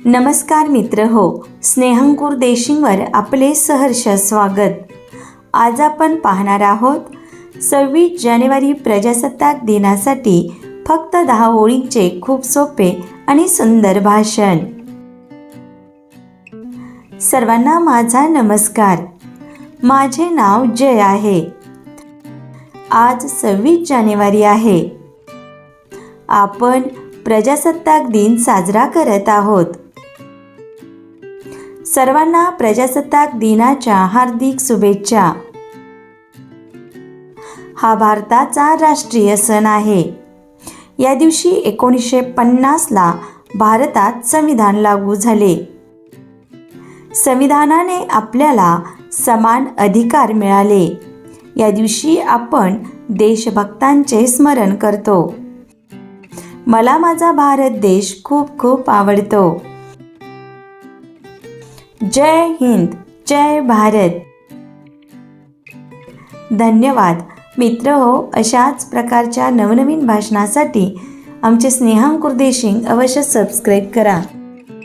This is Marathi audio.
नमस्कार मित्र हो स्नेहंकूर देशिंगवर आपले सहर्ष स्वागत. आज आपण पाहणार आहोत सव्वीस जानेवारी प्रजासत्ताक दिनासाठी फक्त दहा ओळींचे खूप सोपे आणि सुंदर भाषण. सर्वांना माझा नमस्कार. माझे नाव जय आहे. आज सव्वीस जानेवारी आहे. आपण प्रजासत्ताक दिन साजरा करत आहोत. सर्वांना प्रजासत्ताक दिनाच्या हार्दिक शुभेच्छा. हा भारताचा राष्ट्रीय सण आहे. या दिवशी एकोणीसशे पन्नासला भारतात संविधान लागू झाले. संविधानाने आपल्याला समान अधिकार मिळाले. या दिवशी आपण देशभक्तांचे स्मरण करतो. मला माझा भारत देश खूप खूप आवडतो. जय हिंद जय भारत. धन्यवाद. मित्र हो अशाच प्रकारच्या नवनवीन भाषणासाठी आमचे स्नेहांकुर देशिंग अवश्य सबस्क्राईब करा.